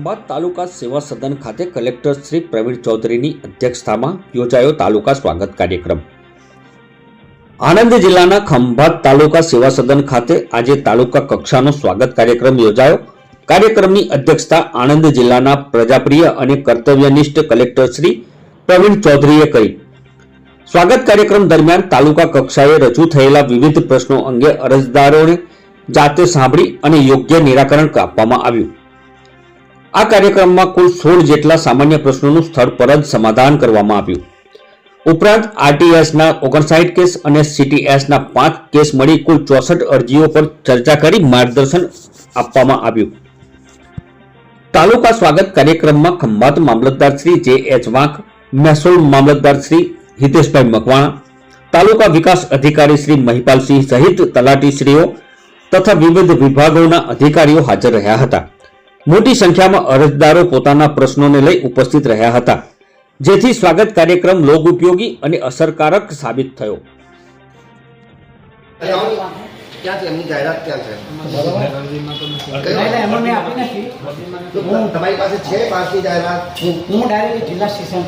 ખંભાત તાલુકા સેવા સદન ખાતે કલેક્ટર શ્રી પ્રવીણ ચૌધરીની અધ્યક્ષતામાં યોજાયો તાલુકા સ્વાગત કાર્યક્રમ. આણંદ જિલ્લાના ખંભાત તાલુકા સેવા સદન ખાતે આજે તાલુકા કક્ષાનો સ્વાગત કાર્યક્રમ યોજાયો. કાર્યક્રમની અધ્યક્ષતા આણંદ જિલ્લાના પ્રજાપ્રિય અને કર્તવ્યનિષ્ઠ કલેક્ટર શ્રી પ્રવીણ ચૌધરીએ કરી. સ્વાગત કાર્યક્રમ દરમિયાન તાલુકા કક્ષાએ રજૂ થયેલા વિવિધ પ્રશ્નો અંગે અરજદારોને જાતે સાંભળી અને યોગ્ય નિરાકરણ આપવામાં આવ્યું. આ કાર્યક્રમમાં કુલ સોળ જેટલા સામાન્ય પ્રશ્નોનું સ્થળ પર જ સમાધાન કરવામાં આવ્યું. ઉપરાંત આરટીએસના ઓગણસાઠ કેસ અને સીટીએસના પાંચ કેસ મળી કુલ ચોસઠ અરજીઓ પર ચર્ચા કરી માર્ગદર્શન આપવામાં આવ્યું. તાલુકા સ્વાગત કાર્યક્રમમાં ખંભાત મામલતદાર શ્રી જે એચ વાંક, મહેસૂલ મામલતદાર શ્રી હિતેશભાઈ મકવાણા, તાલુકા વિકાસ અધિકારી શ્રી મહિપાલસિંહ સહિત તલાટીશ્રીઓ તથા વિવિધ વિભાગોના અધિકારીઓ હાજર રહ્યા હતા. મોટી સંખ્યામાં અરજદારો પોતાના પ્રશ્નોને લઈ ઉપસ્થિત રહ્યા હતા જેથી સ્વાગત કાર્યક્રમ લોક ઉપયોગી અને અસરકારક સાબિત થયો. ક્યાં છે? એમની જાહેરાત ક્યાં છે? તમારી પાસે છે પાસની જાહેરાત? હું ડાયરેક્ટ જિલ્લા શિક્ષણ